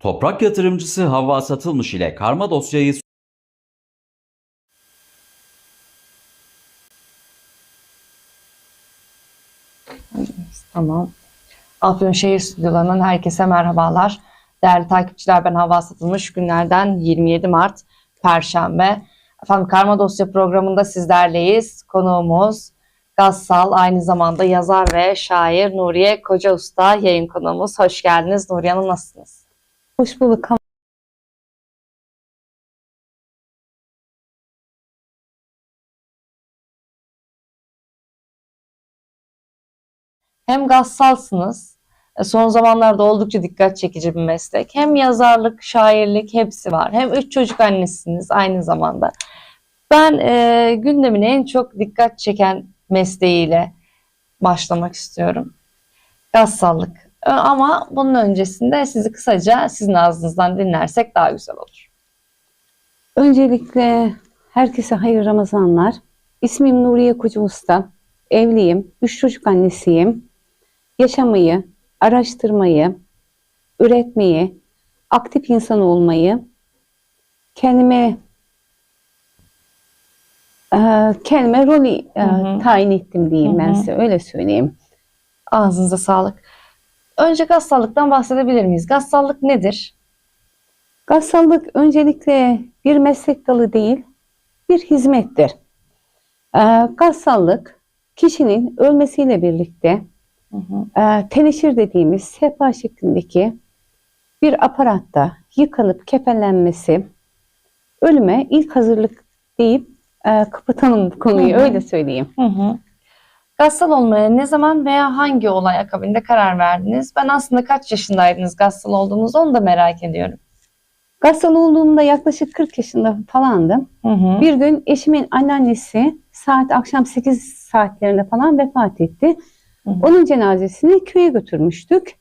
Toprak yatırımcısı Havva Satılmış ile karma dosyayı Tamam. Afyonşehir stüdyolarından herkese merhabalar. Değerli takipçiler ben Hava Satılmış günlerden 27 Mart Perşembe. Efendim Karma Dosya programında sizlerleyiz. Konuğumuz Gassal aynı zamanda yazar ve şair Nuriye Koca Usta yayın konuğumuz. Hoş geldiniz Nuriye Hanım nasılsınız? Hoş bulduk. Hem gassalsınız, e, son zamanlarda oldukça dikkat çekici bir meslek. Hem yazarlık, şairlik hepsi var. Hem üç çocuk annesiniz aynı zamanda. Ben e, gündemin en çok dikkat çeken mesleğiyle başlamak istiyorum. Gassallık. E, Ama bunun öncesinde sizi kısaca sizin ağzınızdan dinlersek daha güzel olur. Öncelikle herkese hayırlı Ramazanlar. İsmim Nuriye Koca Usta. Evliyim. Üç çocuk annesiyim. Yaşamayı, araştırmayı, üretmeyi, aktif insan olmayı, kendime e, kendime rolü e, tayin ettim diyeyim Hı ben size öyle söyleyeyim. Ağzınıza sağlık. Önce gassallıktan bahsedebilir miyiz? Gassallık nedir? Gassallık öncelikle bir meslek dalı değil, bir hizmettir. Ee, gassallık kişinin ölmesiyle birlikte Hı hı. e, teneşir dediğimiz sehpa şeklindeki bir aparatta yıkanıp kefenlenmesi, ölüme ilk hazırlık deyip e, kapatalım bu konuyu Hı hı. öyle söyleyeyim. Hı hı. Gassal olmaya ne zaman veya hangi olay akabinde karar verdiniz? Ben aslında kaç yaşındaydınız gassal olduğunuzu onu da merak ediyorum. Gassal olduğumda yaklaşık 40 yaşında falandım. Hı hı. Bir gün eşimin anneannesi saat akşam 8 saatlerinde falan vefat etti. Hı hı. Onun cenazesini köye götürmüştük.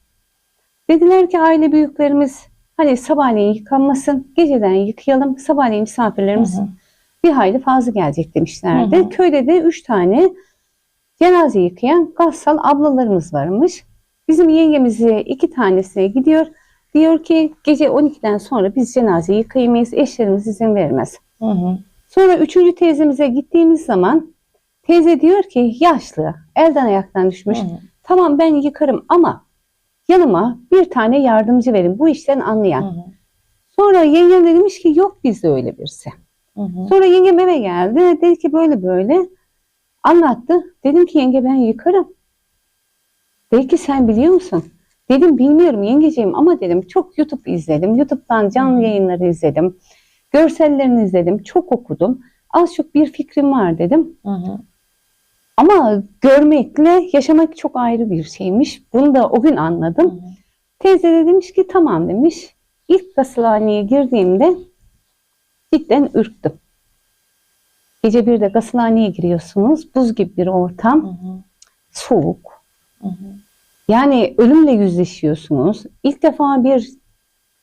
Dediler ki aile büyüklerimiz hani sabahleyin yıkanmasın, geceden yıkayalım, sabahleyin misafirlerimiz Hı hı. bir hayli fazla gelecek demişlerdi. Hı hı. Köyde de üç tane cenaze yıkayan gassal ablalarımız varmış. Bizim yengemize iki tanesine gidiyor. Diyor ki gece 12'den sonra biz cenaze yıkayamayız, eşlerimiz izin vermez. Hı hı. Sonra üçüncü teyzemize gittiğimiz zaman teyze diyor ki yaşlı, elden ayaktan düşmüş. Hı hı. Tamam ben yıkarım ama yanıma bir tane yardımcı verin bu işten Hı anlayan. hı. Sonra yengem de demiş ki yok bizde öyle birisi. Hı hı. Sonra yengem eve geldi. Dedi ki böyle böyle. Anlattı. Dedim ki yenge ben yıkarım. Dedi ki sen biliyor musun? Dedim bilmiyorum yengeciğim ama dedim çok YouTube izledim. YouTube'dan canlı yayınları izledim. Görsellerini izledim. Çok okudum. Az çok bir fikrim var dedim. Hı hı. Ama görmekle yaşamak çok ayrı bir şeymiş. Bunu da o gün anladım. Hı hı. Teyze de demiş ki tamam demiş. İlk gasılhaneye girdiğimde cidden ürktüm. Gece bir de gasılhaneye giriyorsunuz. Buz gibi bir Hı ortam. hı. Soğuk. Hı hı. Yani ölümle yüzleşiyorsunuz. İlk defa bir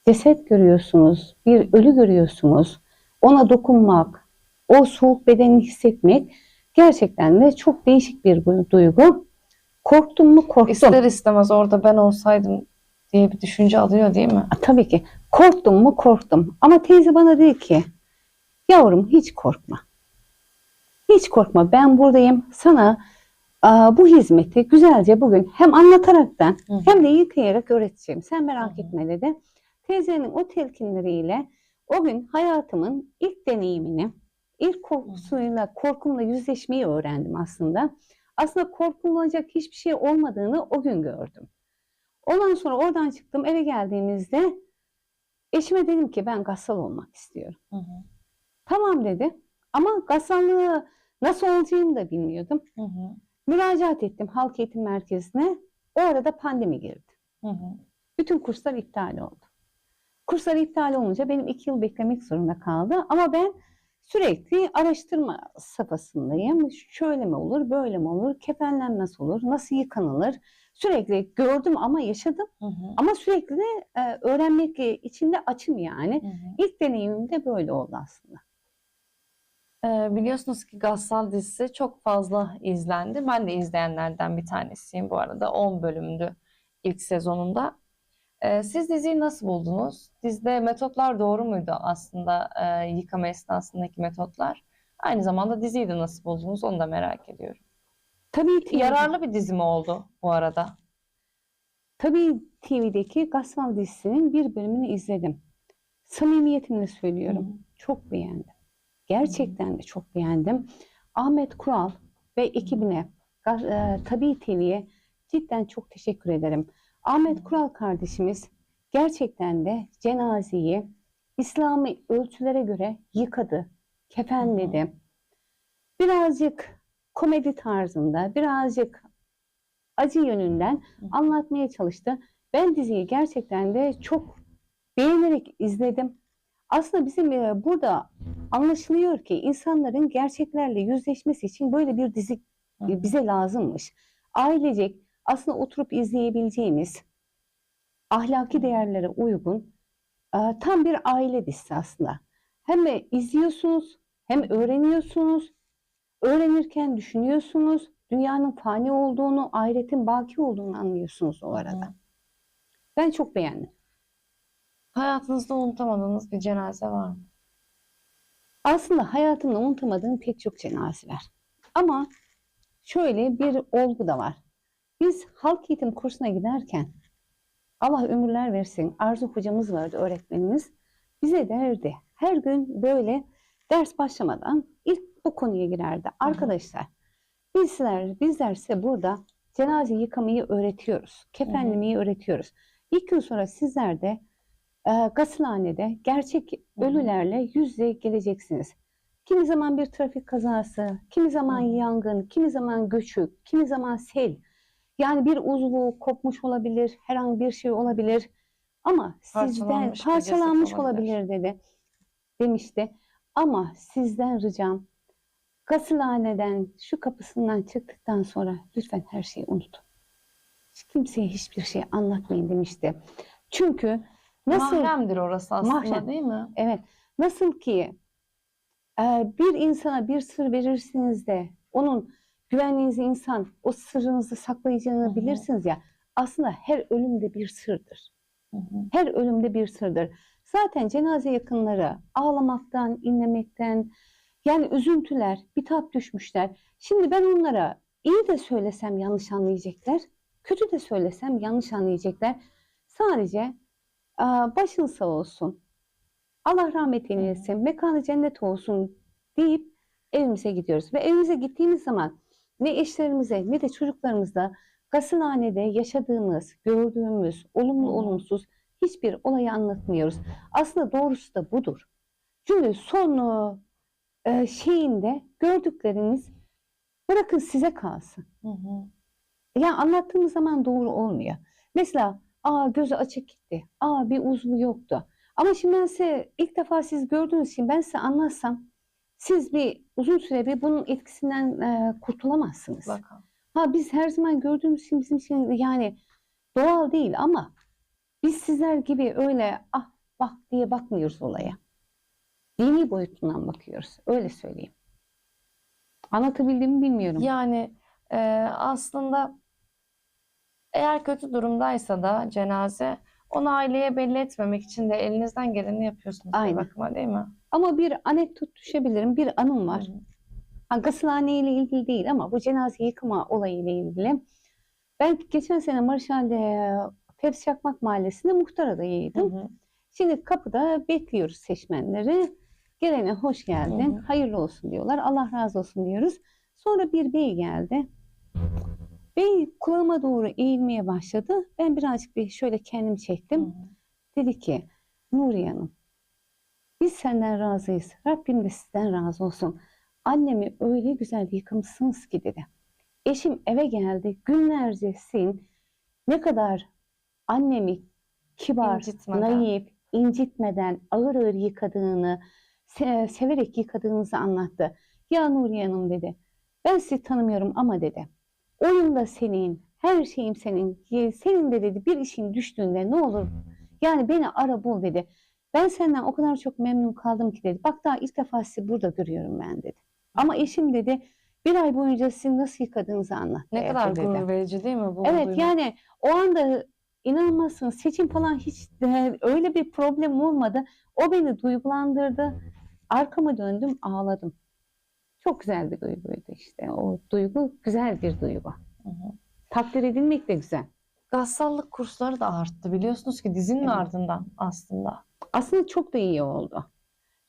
ceset görüyorsunuz. Bir ölü görüyorsunuz. Ona dokunmak, o soğuk bedeni hissetmek gerçekten de çok değişik bir duygu. Korktum mu korktum. İster istemez orada ben olsaydım diye bir düşünce alıyor değil mi? Tabii ki. Korktum mu korktum. Ama teyze bana dedi ki yavrum hiç korkma. Hiç korkma ben buradayım. Sana aa, bu hizmeti güzelce bugün hem anlataraktan Hı hem de yıkayarak öğreteceğim. Sen merak hı. etme dedi. Teyzenin o telkinleriyle o gün hayatımın ilk deneyimini, ilk korkusuyla, korkumla yüzleşmeyi öğrendim aslında. Aslında korkulacak hiçbir şey olmadığını o gün gördüm. Ondan sonra oradan çıktım eve geldiğimizde eşime dedim ki ben gassal olmak istiyorum. Hı hı. Tamam dedi ama gassallığı nasıl olacağını da bilmiyordum. Hı hı. Müracaat ettim halk eğitim merkezine. O arada pandemi girdi. Hı hı. Bütün kurslar iptal oldu. Kurslar iptal olunca benim iki yıl beklemek zorunda kaldı. Ama ben sürekli araştırma safhasındayım. Şöyle mi olur, böyle mi olur, kefenlenmez olur, nasıl yıkanılır? Sürekli gördüm ama yaşadım. Hı hı. Ama sürekli e, öğrenmek içinde açım yani. Hı hı. İlk deneyimim de böyle oldu aslında. Ee, biliyorsunuz ki Gassal dizisi çok fazla izlendi. Ben de izleyenlerden bir tanesiyim bu arada. 10 bölümdü ilk sezonunda. Ee, siz diziyi nasıl buldunuz? Dizide metotlar doğru muydu aslında e, yıkama esnasındaki metotlar? Aynı zamanda diziyi de nasıl buldunuz onu da merak ediyorum. Tabii TV'de, Yararlı bir dizi mi oldu bu arada? tabii TV'deki Gasman dizisinin bir bölümünü izledim. Samimiyetimle söylüyorum. Çok beğendim. Gerçekten de çok beğendim. Ahmet Kural ve ekibine, e, Tabii TV'ye cidden çok teşekkür ederim. Ahmet Kural kardeşimiz gerçekten de cenazeyi İslami ölçülere göre yıkadı, kefenledi. Birazcık komedi tarzında, birazcık acı yönünden anlatmaya çalıştı. Ben diziyi gerçekten de çok beğenerek izledim. Aslında bizim burada anlaşılıyor ki insanların gerçeklerle yüzleşmesi için böyle bir dizi bize lazımmış. Ailecek aslında oturup izleyebileceğimiz ahlaki değerlere uygun tam bir aile dizisi aslında. Hem izliyorsunuz hem öğreniyorsunuz. Öğrenirken düşünüyorsunuz. Dünyanın fani olduğunu, ahiretin baki olduğunu anlıyorsunuz o arada. Ben çok beğendim. Hayatınızda unutamadığınız bir cenaze var mı? Aslında hayatımda unutamadığım pek çok cenaze var. Ama şöyle bir olgu da var. Biz halk eğitim kursuna giderken Allah ömürler versin Arzu hocamız vardı öğretmenimiz. Bize derdi her gün böyle ders başlamadan ilk bu konuya girerdi. Arkadaşlar bizler, bizler size burada cenaze yıkamayı öğretiyoruz. Kefenlemeyi öğretiyoruz. İlk gün sonra sizler de e, gasilhanede gerçek ölülerle yüz yüze geleceksiniz. Kimi zaman bir trafik kazası, kimi zaman yangın, kimi zaman göçük, kimi zaman sel. Yani bir uzvu kopmuş olabilir, herhangi bir şey olabilir. Ama sizden Parçalanmış ceset parçalanmış olabilir. olabilir dedi demişti. Ama sizden ricam gasilhaneden şu kapısından çıktıktan sonra lütfen her şeyi unutun. Kimseye hiçbir şey anlatmayın demişti. Çünkü nasıl Mahremdir orası aslında Mahrem. değil mi? Evet. Nasıl ki e, bir insana bir sır verirsiniz de onun güvenliğinizi insan o sırrınızı saklayacağını Hı hı. bilirsiniz ya. Aslında her ölüm de bir sırdır. Hı hı. Her ölümde bir sırdır. Zaten cenaze yakınları ağlamaktan, inlemekten, yani üzüntüler, bitap düşmüşler. Şimdi ben onlara iyi de söylesem yanlış anlayacaklar, kötü de söylesem yanlış anlayacaklar. Sadece başın sağ olsun, Allah rahmet eylesin, mekanı cennet olsun deyip evimize gidiyoruz. Ve evimize gittiğimiz zaman ne eşlerimize ne de çocuklarımızla gasilhanede yaşadığımız, gördüğümüz olumlu olumsuz hiçbir olayı anlatmıyoruz. Aslında doğrusu da budur. Çünkü son e, şeyinde gördükleriniz bırakın size kalsın. Hı hı. Yani anlattığımız zaman doğru olmuyor. Mesela aa gözü açık gitti. Aa bir uzvu yoktu. Ama şimdi ben size ilk defa siz gördüğünüz için ben size anlatsam siz bir uzun süre bir bunun etkisinden e, kurtulamazsınız. Mutlaka. Ha biz her zaman gördüğümüz için bizim için yani doğal değil ama biz sizler gibi öyle ah bak diye bakmıyoruz olaya. Dini boyutundan bakıyoruz. Öyle söyleyeyim. Anlatabildim mi bilmiyorum. Yani e, aslında eğer kötü durumdaysa da cenaze onu aileye belli etmemek için de elinizden geleni yapıyorsunuz bir Aynen. bakıma değil mi? Ama bir anekdot düşebilirim. Bir anım var. Ha, Gasilhane ile ilgili değil ama bu cenaze yıkama olayı ile ilgili. Ben geçen sene Marşal'de Fevzi Çakmak Mahallesi'nde muhtar adayıydım. Hı hı. Şimdi kapıda bekliyoruz seçmenleri. Gelene hoş geldin, Hı hı. hayırlı olsun diyorlar. Allah razı olsun diyoruz. Sonra bir bey geldi. Bey kulağıma doğru eğilmeye başladı. Ben birazcık bir şöyle kendimi çektim. hı. Dedi ki Nuriye Hanım biz senden razıyız. Rabbim de sizden razı olsun. Annemi öyle güzel yıkamışsınız ki dedi. Eşim eve geldi. Günlerce sin ne kadar annemi kibar, İncitmeden. naif, incitmeden ağır ağır yıkadığını, se- severek yıkadığınızı anlattı. Ya Nuriye Hanım dedi. Ben sizi tanımıyorum ama dedi. Oyun da senin, her şeyim senin. Ye- Senin de dedi bir işin düştüğünde ne olur yani beni ara bul dedi. Ben senden o kadar çok memnun kaldım ki dedi. Bak daha ilk defa sizi burada görüyorum ben dedi. Ama eşim dedi bir ay boyunca sizin nasıl yıkadığınızı anlattı. Ne kadar dedi. gurur verici değil mi bu Evet duymak? yani o anda inanmazsınız seçim falan hiç de öyle bir problem olmadı. O beni duygulandırdı. Arkama döndüm ağladım. Çok güzel bir duyguydu işte. O duygu güzel bir duygu. Hı hı. Takdir edilmek de güzel. Gazsallık kursları da arttı biliyorsunuz ki dizinin Evet. ardından aslında. Aslında çok da iyi oldu.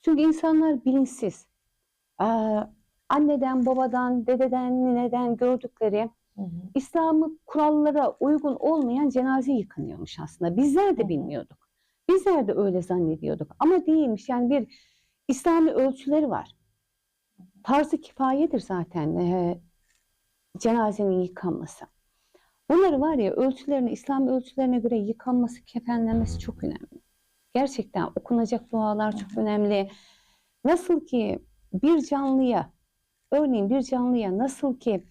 Çünkü insanlar bilinçsiz. Ee, anneden, babadan, dededen, nineden gördükleri. İslam'ı kurallara uygun olmayan cenaze yıkanıyormuş aslında. Bizler de bilmiyorduk. Bizler de öyle zannediyorduk. Ama değilmiş. Yani bir İslami ölçüleri var. Farz-ı kifayedir zaten e, cenazenin yıkanması. Bunları var ya ölçülerine, İslam ölçülerine göre yıkanması, kefenlenmesi çok önemli. Gerçekten okunacak dualar çok önemli. Nasıl ki bir canlıya, örneğin bir canlıya nasıl ki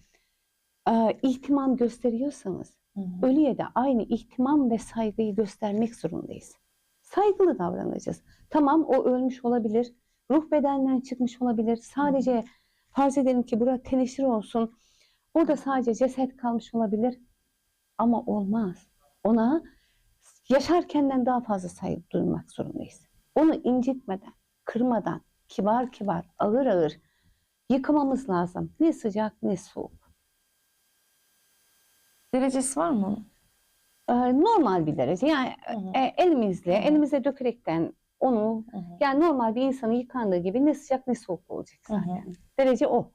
e, ihtimam gösteriyorsanız, Hı hı. ölüye de aynı ihtimam ve saygıyı göstermek zorundayız. Saygılı davranacağız. Tamam o ölmüş olabilir, ruh bedenden çıkmış olabilir. Sadece farz edelim ki burada teneşir olsun. Orada sadece ceset kalmış olabilir. Ama olmaz. Ona yaşarkenden daha fazla saygı duymak zorundayız. Onu incitmeden, kırmadan, kibar kibar, ağır ağır yıkamamız lazım. Ne sıcak ne soğuk. Derecesi var mı? Ee, normal bir derece. Yani Hı hı. e, elimizle, elimize dökerekten onu Hı hı. yani normal bir insanın yıkandığı gibi ne sıcak ne soğuk olacak Hı hı. zaten. Derece o.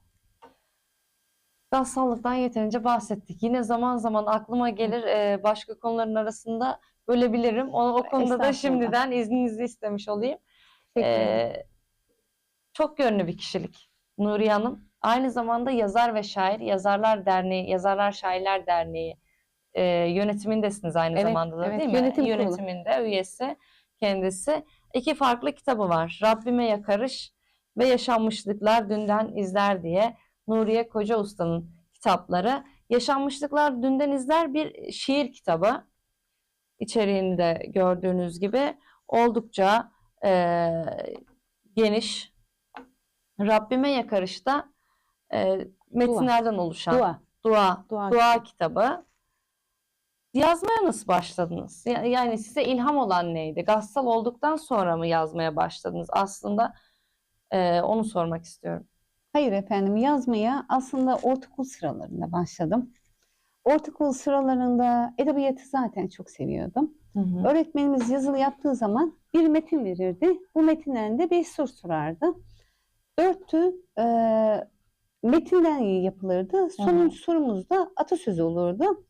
Gazsallıktan yeterince bahsettik. Yine zaman zaman aklıma gelir e, başka konuların arasında bölebilirim. O, o konuda da şimdiden izninizi istemiş olayım. Ederim. Ee, çok yönlü bir kişilik Nuriye Hanım. Aynı zamanda yazar ve şair, Yazarlar Derneği, Yazarlar Şairler Derneği e, yönetimindesiniz aynı Evet, zamanda da evet, değil mi? yönetim kurulu. Yönetiminde üyesi kendisi. İki farklı kitabı var. Rabbime Yakarış ve Yaşanmışlıklar Dünden İzler diye Nuriye Koca Usta'nın kitapları. Yaşanmışlıklar Dünden İzler bir şiir kitabı. İçeriğinde gördüğünüz gibi oldukça e, geniş. Rabbime Yakarış'ta e, metinlerden oluşan Dua. dua, Dua dua kitabı. Yazmaya nasıl başladınız? Ya- Yani size ilham olan neydi? Gassal olduktan sonra mı yazmaya başladınız? Aslında e, onu sormak istiyorum. Hayır efendim yazmaya aslında ortaokul sıralarında başladım. Ortaokul sıralarında edebiyatı zaten çok seviyordum. Öğretmenimiz yazılı yaptığı zaman bir metin verirdi. Bu metinden de beş soru sorardı. Dörtü e, metinden yapılırdı. Sonuncu sorumuz da atasözü olurdu.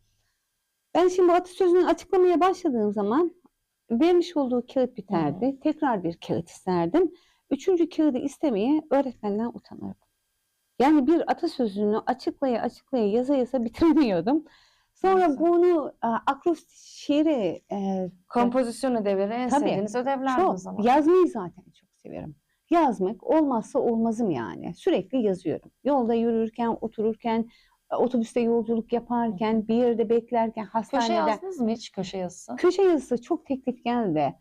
Ben şimdi bu atasözünü açıklamaya başladığım zaman vermiş olduğu kağıt biterdi. Tekrar bir kağıt isterdim. Üçüncü kağıdı istemeye öğretmenden utanırdım. Yani bir atasözünü açıklaya açıklaya yaza yaza bitirmiyordum. Sonra bunu e, akrostiş şiiri e, Kompozisyon ödevleri en Tabii. sevdiğiniz ödevlerdi o çok zaman. yazmayı zaten çok severim. Yazmak olmazsa olmazım yani. Sürekli yazıyorum. Yolda yürürken, otururken, otobüste yolculuk yaparken, bir yerde beklerken, Köşe hastanede. yazdınız mı hiç köşe yazısı? Köşe yazısı çok teklif geldi.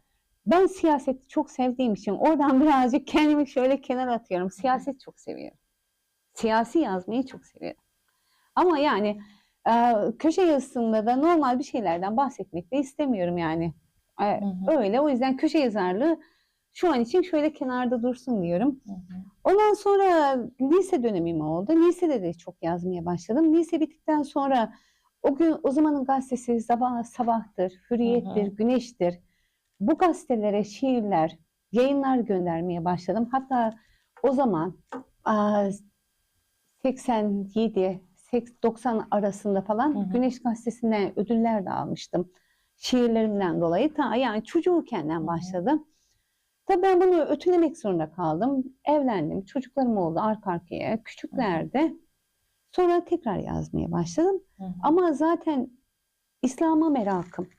Ben siyaseti çok sevdiğim için oradan birazcık kendimi şöyle kenara atıyorum. Siyaset çok seviyorum. Siyasi yazmayı çok seviyorum. Ama yani e, köşe yazısında da normal bir şeylerden bahsetmek de istemiyorum yani. E. Öyle o yüzden köşe yazarlığı şu an için şöyle kenarda dursun diyorum. Hı hı. Ondan sonra lise dönemim oldu. Lisede de çok yazmaya başladım. Lise bittikten sonra o gün o zamanın gazetesi sabah sabahtır, hürriyettir, Hı hı. güneştir. Bu gazetelere şiirler, yayınlar göndermeye başladım. Hatta o zaman aa, 87 90 arasında falan Hı hı. Güneş gazetesinden ödüller de almıştım. Şiirlerimden dolayı ta yani çocuğukenden başladım. Tabii ben bunu ötülemek zorunda kaldım. Evlendim. Çocuklarım oldu arka arkaya. Küçüklerdi. Sonra tekrar yazmaya başladım. Hı hı. Ama zaten İslam'a merakım.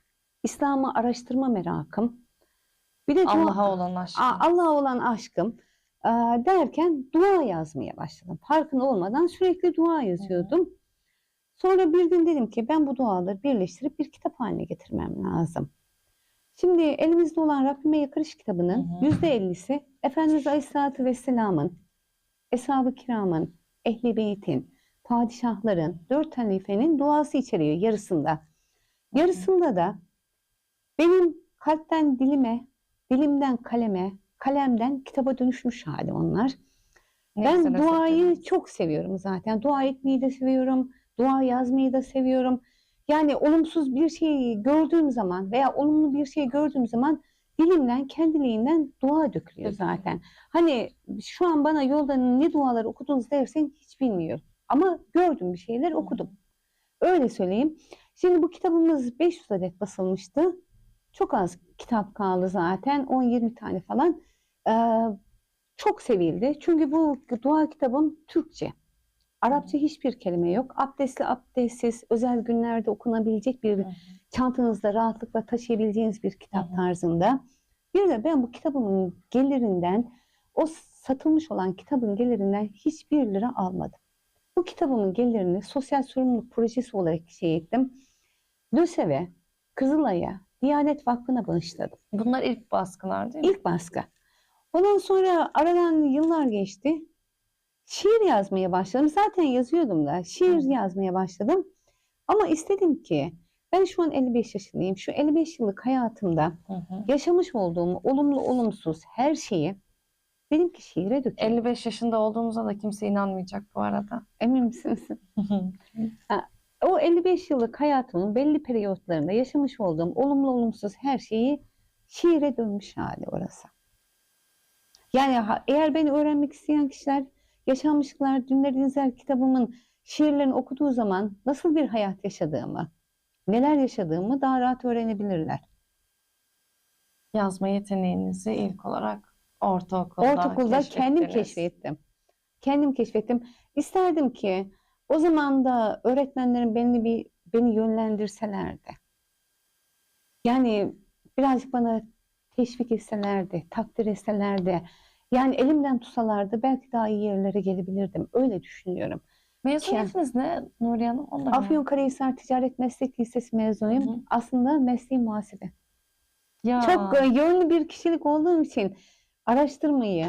İslam'ı araştırma merakım. Bir de Allah'a olan aşk. Aa, Allah'a olan aşkım derken dua yazmaya başladım. Farkında olmadan sürekli dua yazıyordum. Sonra bir gün dedim ki ben bu duaları birleştirip bir kitap haline getirmem lazım. Şimdi elimizde olan Rabbime Yakarış kitabının yüzde ellisi Efendimiz Aleyhisselatü Vesselam'ın, Eshab-ı Kiram'ın, Ehli Beyt'in, padişahların, dört halifenin duası içeriyor yarısında. Yarısında da Benim kalpten dilime, dilimden kaleme, kalemden kitaba dönüşmüş hali onlar. Ben duayı çok seviyorum zaten. Dua etmeyi de seviyorum. Dua yazmayı da seviyorum. Yani olumsuz bir şeyi gördüğüm zaman veya olumlu bir şey gördüğüm zaman dilimden kendiliğinden dua dökülüyor Evet. zaten. Hani şu an bana yolda ne dualar okudunuz dersen hiç bilmiyorum. Ama gördüm bir şeyler okudum. Öyle söyleyeyim. Şimdi bu kitabımız 500 adet basılmıştı. Çok az kitap kaldı zaten. 10-20 tane falan. Ee, çok sevildi. Çünkü bu dua kitabım Türkçe. Arapça hiçbir kelime yok. Abdestli, abdestsiz, özel günlerde okunabilecek bir Hı hı. çantanızda rahatlıkla taşıyabileceğiniz bir kitap Hı hı. tarzında. Bir de ben bu kitabımın gelirinden, o satılmış olan kitabın gelirinden hiçbir lira almadım. Bu kitabımın gelirini sosyal sorumluluk projesi olarak şey ettim. LÖSEV'e, Kızılay'a, Diyanet Vakfı'na bağışladım. Bunlar ilk baskılar değil mi? İlk baskı. Ondan sonra aradan yıllar geçti. Şiir yazmaya başladım. Zaten yazıyordum da. Şiir yazmaya başladım. Ama istedim ki ben şu an 55 yaşındayım. Şu 55 yıllık hayatımda Hı hı. yaşamış olduğum olumlu olumsuz her şeyi benimki şiire dökeyim. 55 yaşında olduğumuza da kimse inanmayacak bu arada. Emin misiniz? O 55 yıllık hayatımın belli periyotlarında yaşamış olduğum olumlu olumsuz her şeyi şiire dönmüş hali orası. Yani eğer beni öğrenmek isteyen kişiler Yaşanmışlıklar Dünler İnzer kitabımın şiirlerini okuduğu zaman nasıl bir hayat yaşadığımı, neler yaşadığımı daha rahat öğrenebilirler. Yazma yeteneğinizi ilk olarak ortaokulda Ortaokulda kendim keşfettim. Kendim keşfettim. İsterdim ki o zaman da öğretmenlerim beni bir beni yönlendirselerdi. Yani birazcık bana teşvik etselerdi, takdir etselerdi. Yani elimden tutsalardı belki daha iyi yerlere gelebilirdim. Öyle düşünüyorum. Mezuniyetiniz ne Nuriye Hanım? Onu da Afyonkarahisar Ticaret Meslek Lisesi mezunuyum. Hı hı. Aslında mesleğim muhasebe. Ya, Çok e, yönlü bir kişilik olduğum için araştırmayı,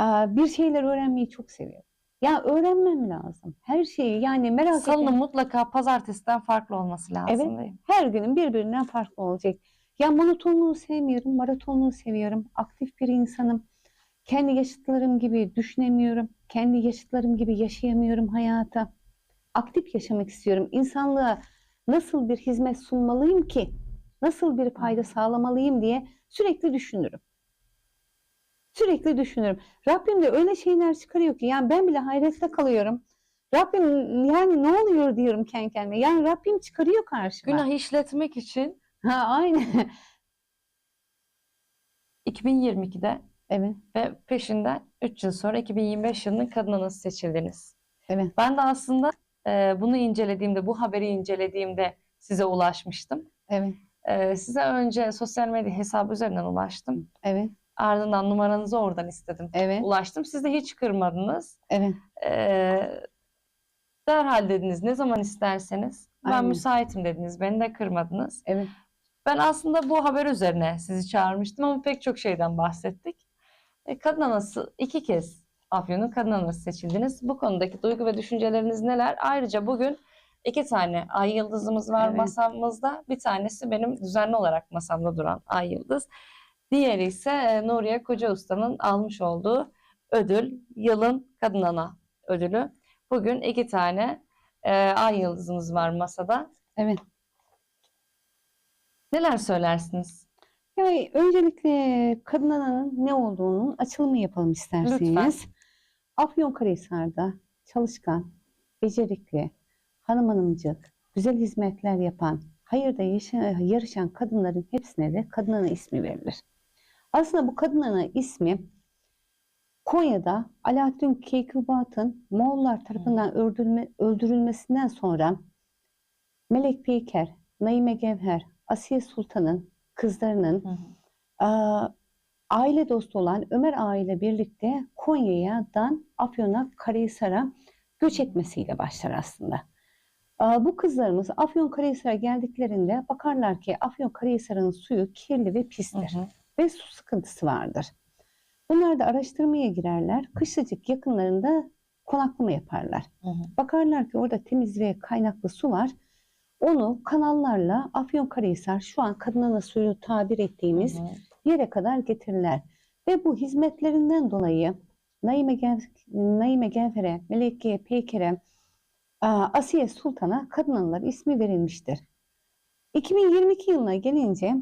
e, bir şeyler öğrenmeyi çok seviyorum. Ya öğrenmem lazım. Her şeyi yani merak Salının mutlaka pazartesiden farklı olması lazım Evet. değil mi? her günün birbirinden farklı olacak. Ya monotonluğu sevmiyorum, maratonluğu seviyorum. Aktif bir insanım. Kendi yaşıtlarım gibi düşünemiyorum. Kendi yaşıtlarım gibi yaşayamıyorum hayata. Aktif yaşamak istiyorum. İnsanlığa nasıl bir hizmet sunmalıyım ki? Nasıl bir fayda sağlamalıyım diye sürekli düşünürüm. Sürekli düşünürüm. Rabbim de öyle şeyler çıkarıyor ki yani ben bile hayrette kalıyorum. Rabbim yani ne oluyor diyorum kendi kendime. Yani Rabbim çıkarıyor karşıma. Günah işletmek için Ha aynen. 2022'de Evet, ve peşinden 3 yıl sonra 2025 yılının kadın anası seçildiniz. evet, Ben de aslında e, bunu incelediğimde, bu haberi incelediğimde size ulaşmıştım. evet, E, size önce sosyal medya hesabı üzerinden ulaştım. evet, Ardından numaranızı oradan istedim. evet, Ulaştım. Siz de hiç kırmadınız. evet. E, derhal dediniz ne zaman isterseniz. Ben Aynen. müsaitim dediniz. Beni de kırmadınız. evet. Ben aslında bu haber üzerine sizi çağırmıştım ama pek çok şeyden bahsettik. E, kadın anası iki kez Afyon'un kadın anası seçildiniz. Bu konudaki duygu ve düşünceleriniz neler? Ayrıca bugün iki tane ay yıldızımız var Evet. masamızda. Bir tanesi benim düzenli olarak masamda duran ay yıldız. Diğeri ise e, Nuriye Koca Usta'nın almış olduğu ödül, yılın kadın ana ödülü. Bugün iki tane e, ay yıldızımız var masada. Evet. Neler söylersiniz? Yani öncelikle kadın ananın ne olduğunun açılımı yapalım isterseniz. Afyonkarahisar'da çalışkan, becerikli, hanım hanımcık, güzel hizmetler yapan, hayırda yaşa- yarışan kadınların hepsine de kadın ana ismi verilir. Aslında bu kadın ana ismi Konya'da Alaaddin Keykubat'ın Moğollar tarafından öldürülme, öldürülmesinden sonra Melek Peyker, Naime Gevher, Asiye Sultan'ın kızlarının Hı hı. Aile dostu olan Ömer Ağa ile birlikte Konya'dan Afyon'a, Karahisar'a göç etmesiyle başlar aslında. Bu kızlarımız Afyon Karahisar'a geldiklerinde bakarlar ki Afyon Karahisar'ın suyu kirli ve pistir Hı hı. ve su sıkıntısı vardır. Bunlar da araştırmaya girerler. Kışlacık yakınlarında konaklama yaparlar. Hı hı. Bakarlar ki orada temiz ve kaynaklı su var. Onu kanallarla Afyonkarahisar şu an kadınana suyu tabir ettiğimiz hı. yere kadar getirirler. Ve bu hizmetlerinden dolayı Naime, Gen Naime Genfer'e, Meleke Peyker'e, Asiye Sultan'a kadın analar ismi verilmiştir. 2022 yılına gelince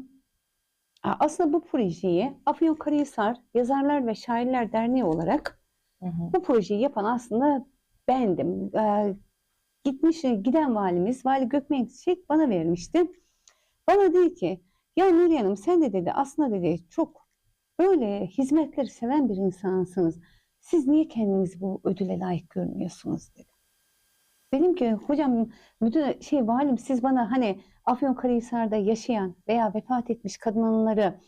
aslında bu projeyi Afyonkarahisar Yazarlar ve Şairler Derneği olarak Hı hı. bu projeyi yapan aslında bendim. Gitmiş giden valimiz Vali Gökmen Çiçek bana vermişti. Bana dedi ki ya Nuriye Hanım sen de dedi aslında dedi çok böyle hizmetleri seven bir insansınız. Siz niye kendinizi bu ödüle layık görmüyorsunuz dedi. Dedim ki hocam müdür şey valim siz bana hani Afyonkarahisar'da yaşayan veya vefat etmiş kadınları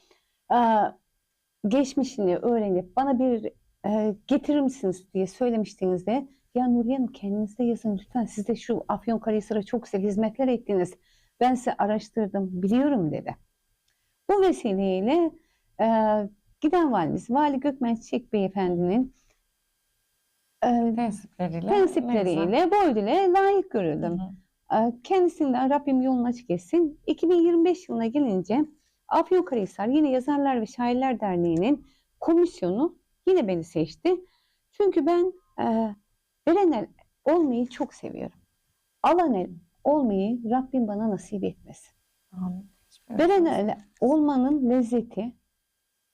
geçmişini öğrenip bana bir e, getirir misiniz diye söylemiştiğinizde ya Nuriye Hanım kendiniz de yazın lütfen siz de şu Afyonkarahisar'a çok güzel hizmetler ettiniz. Ben size araştırdım biliyorum dedi. Bu vesileyle e, giden valimiz Vali Gökmen Çiçek Beyefendinin e, prensipleriyle bu ödüle layık görüldüm. Hı hı. E, Kendisinden Rabbim yolunu açık etsin. 2025 yılına gelince Afyonkarahisar yine Yazarlar ve Şairler Derneği'nin komisyonu yine beni seçti. Çünkü ben e, veren olmayı çok seviyorum. Alan el olmayı Rabbim bana nasip etmesin. Amin. Hiçbir Veren el olmanın lezzeti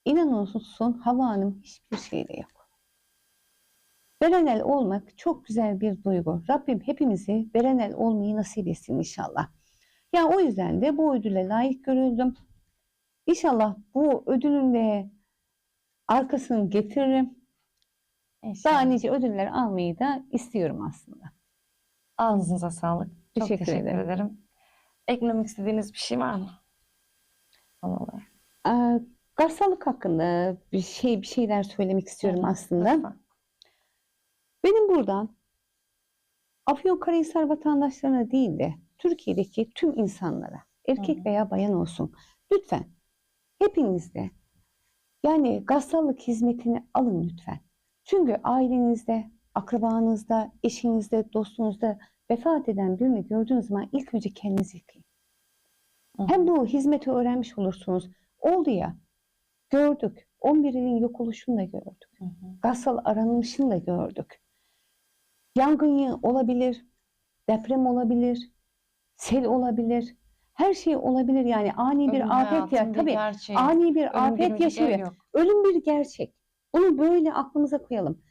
inanın olsun Hava Hanım hiçbir şeyde yok. Veren el olmak çok güzel bir duygu. Rabbim hepimizi veren el olmayı nasip etsin inşallah. Ya o yüzden de bu ödüle layık görüldüm. İnşallah bu ödülün de arkasını getiririm. İnşallah. Daha nice ödüller almayı da istiyorum aslında. Ağzınıza sağlık. Çok Teşekkür teşekkür, ederim. ederim. Eklemek istediğiniz bir şey var mı? Son olarak. Ee, Garsalık hakkında bir şey bir şeyler söylemek istiyorum hı, aslında. lütfen. Benim buradan Afyonkarahisar vatandaşlarına değil de Türkiye'deki tüm insanlara, erkek Hı veya bayan olsun, lütfen hepiniz de yani gassallık hizmetini alın lütfen. Çünkü ailenizde, akrabanızda, eşinizde, dostunuzda vefat eden birini gördüğünüz zaman ilk önce kendinizi yıkayın. Hı. Hem bu hizmeti öğrenmiş olursunuz. Oldu ya, gördük. 11 ilin yok oluşunu da gördük. Hı hı. Aranmışını da gördük. Yangın olabilir, deprem olabilir, sel olabilir. Her şey olabilir yani ani bir Ölüm afet ya tabii gerçeği. ani bir Ölüm afet yaşıyor. Ölüm bir gerçek. Onu böyle aklımıza koyalım.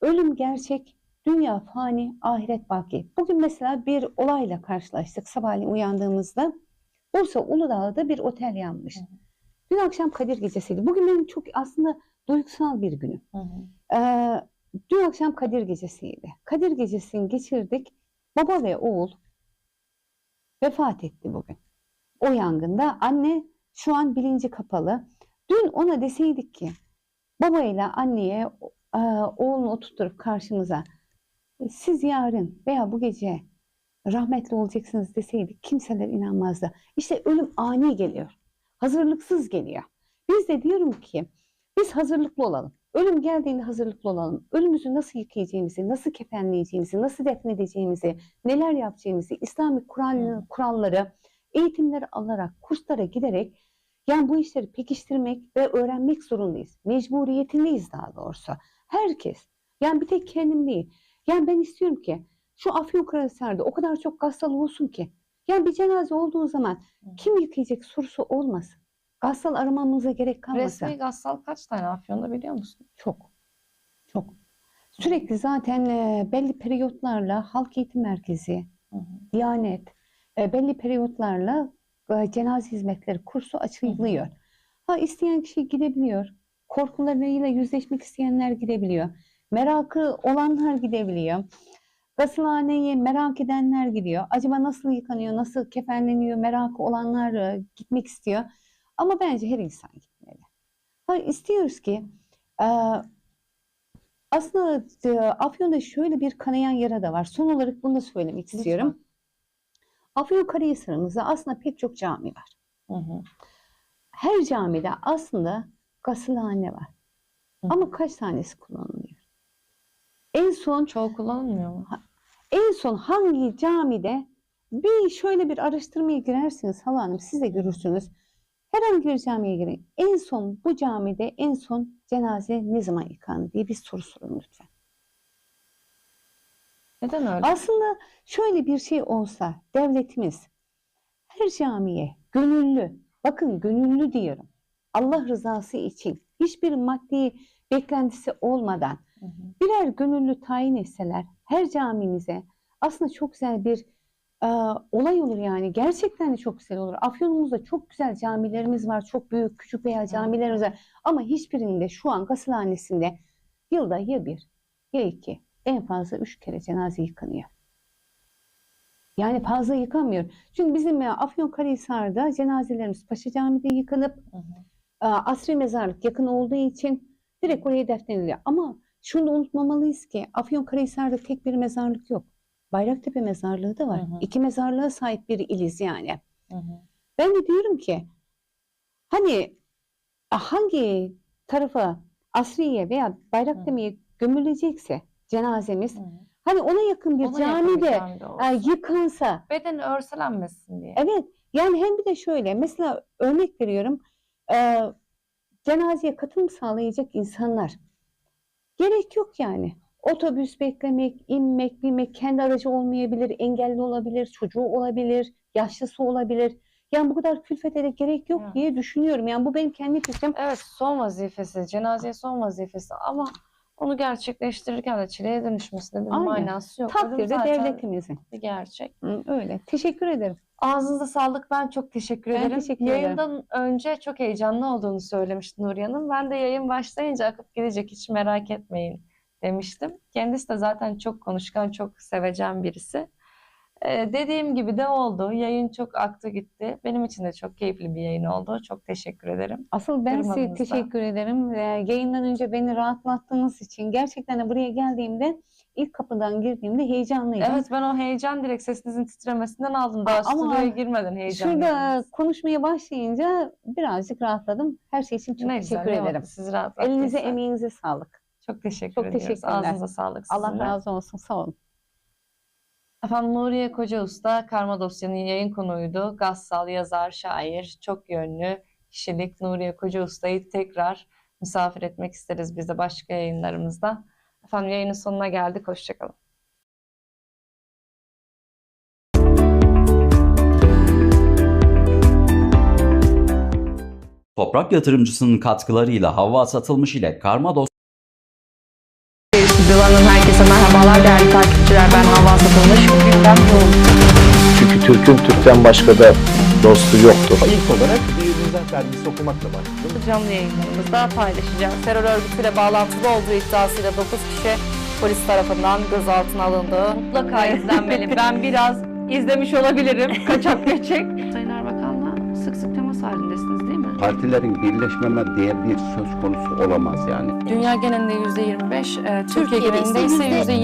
Ölüm gerçek, dünya fani, ahiret baki. Bugün mesela bir olayla karşılaştık sabahleyin uyandığımızda. Bursa Uludağ'da bir otel yanmış. Hı hı. Dün akşam Kadir Gecesi'ydi. Bugün benim çok aslında duygusal bir günüm. Hı hı. Ee, dün akşam Kadir Gecesi'ydi. Kadir Gecesi'ni geçirdik. Baba ve oğul vefat etti bugün. O yangında anne şu an bilinci kapalı. Dün ona deseydik ki babayla anneye e, oğlunu oturtup karşımıza siz yarın veya bu gece rahmetli olacaksınız deseydik kimseler inanmazdı. İşte ölüm ani geliyor. Hazırlıksız geliyor. Biz de diyorum ki biz hazırlıklı olalım. Ölüm geldiğinde hazırlıklı olalım. Ölümümüzü nasıl yıkayacağımızı, nasıl kefenleyeceğimizi, nasıl defnedeceğimizi, neler yapacağımızı, İslami Kur'an kuralları, eğitimleri alarak, kurslara giderek yani bu işleri pekiştirmek ve öğrenmek zorundayız. Mecburiyetindeyiz daha doğrusu. Herkes. Yani bir tek kendim değil. Yani ben istiyorum ki şu Afyonkarahisar'da o kadar çok gassal olsun ki. Yani bir cenaze olduğu zaman kim yıkayacak sorusu olmasın. Gassal aramamıza gerek kalmasın. Resmi gassal kaç tane Afyon'da biliyor musun? Çok. Çok. Sürekli zaten e, belli periyotlarla halk eğitim merkezi, Hı hı. Diyanet, e, belli periyotlarla cenaze hizmetleri kursu açılıyor. Ha isteyen kişi gidebiliyor. Korkularıyla yüzleşmek isteyenler gidebiliyor. Merakı olanlar gidebiliyor. Gasılhaneyi merak edenler gidiyor. Acaba nasıl yıkanıyor, nasıl kefenleniyor merakı olanlar e, gitmek istiyor. Ama bence her insan gitmeli. Ha, istiyoruz ki e, aslında e, Afyon'da şöyle bir kanayan yara da var. Son olarak bunu da söylemek istiyorum. Afyonkarahisar'ımızda aslında pek çok cami var. Hı hı. Her camide aslında gasılhane var. Hı. Ama kaç tanesi kullanılıyor? En son Çoğu kullanılmıyor mu? en son hangi camide bir şöyle bir araştırmaya girersiniz Hava Hanım siz de görürsünüz. Herhangi bir camiye girin. En son bu camide en son cenaze ne zaman yıkandı diye bir soru sorun lütfen. Neden öyle? Aslında şöyle bir şey olsa devletimiz her camiye gönüllü, bakın gönüllü diyorum. Allah rızası için hiçbir maddi beklentisi olmadan Hı hı. birer gönüllü tayin etseler her camimize aslında çok güzel bir e, olay olur yani. Gerçekten de çok güzel olur. Afyonumuzda çok güzel camilerimiz var. Çok büyük, küçük veya camilerimiz var. Ama hiçbirinde şu an Gasılhanesi'nde yılda ya bir ya iki en fazla üç kere cenaze yıkanıyor. Yani fazla yıkanmıyor. Çünkü bizim ya Afyonkarahisar'da cenazelerimiz Paşa Camii'de yıkanıp Hı hı. e, asri mezarlık yakın olduğu için direkt oraya defnediliyor. Ama şunu da unutmamalıyız ki Afyonkarahisar'da tek bir mezarlık yok. Bayraktepe mezarlığı da var. Hı hı. İki mezarlığa sahip bir iliz yani. Hı hı. Ben de diyorum ki hani hangi tarafa Asriye veya Bayraktepe'ye gömülecekse cenazemiz Hı hani ona yakın bir Ona yakın bir camide olsun. e, yıkansa Beden örselenmesin diye. Evet, yani hem bir de şöyle, mesela örnek veriyorum, e, cenazeye katılım sağlayacak insanlar. Gerek yok yani. Otobüs beklemek, inmek, binmek, kendi aracı olmayabilir, engelli olabilir, çocuğu olabilir, yaşlısı olabilir. Yani bu kadar külfete de gerek yok Evet. diye düşünüyorum. Yani bu benim kendi fikrim. Evet son vazifesi, cenazeye son vazifesi ama onu gerçekleştirirken de çileye dönüşmesinde bir Aynen. manası yok. Takdirde devletimizin. bir gerçek. Hı, Öyle. Teşekkür ederim. Ağzınıza sağlık. Ben çok teşekkür Ben ederim. teşekkür ederim. Yayından önce çok heyecanlı olduğunu söylemişti Nuriye Hanım. Ben de yayın başlayınca akıp gidecek hiç merak etmeyin demiştim. Kendisi de zaten çok konuşkan, çok sevecen birisi. Ee, dediğim gibi de oldu. Yayın çok aktı gitti. Benim için de çok keyifli bir yayın oldu. Çok teşekkür ederim. Asıl ben size teşekkür ederim. Ee, yayından önce beni rahatlattığınız için. Gerçekten de buraya geldiğimde ilk kapıdan girdiğimde heyecanlıydım. Evet ben o heyecan direkt sesinizin titremesinden aldım. Daha Ama stüdyoya girmeden heyecan Şurada konuşmaya başlayınca birazcık rahatladım. Her şey için çok Ne güzel, teşekkür ne ederim. sizi rahatlattıysa. Elinize emeğinize sağlık. Çok teşekkür Çok ediyoruz. Ağzınıza sağlık Allah sizin de. razı olsun. Sağ olun. Efendim Nuriye Koca Usta Karma Dosya'nın yayın konuğuydu. Gassal, yazar, şair, çok yönlü kişilik Nuriye Koca Usta'yı tekrar misafir etmek isteriz biz de başka yayınlarımızda. Efendim yayının sonuna geldik. Hoşçakalın. Toprak yatırımcısının katkılarıyla Havva Satılmış ile Karma Stüdyolarından herkese merhabalar değerli takipçiler. Ben Hava Satılmış. Gündem yoğun. Çünkü Türk'ün Türk'ten başka da dostu yoktur. İlk olarak Yıldızlar dergisi okumakla başladım. Canlı yayınlarımızda paylaşacağız. Terör örgütüyle bağlantılı olduğu iddiasıyla 9 kişi polis tarafından gözaltına alındı. Mutlaka izlenmeli. Ben biraz izlemiş olabilirim. Kaçak göçek. Sayın Erbakan'la sık sık temas halindesiniz değil mi? partilerin birleşmeme diye bir söz konusu olamaz yani. Dünya genelinde %25, e, Türkiye Türkiye'de genelinde ise yüzde- %20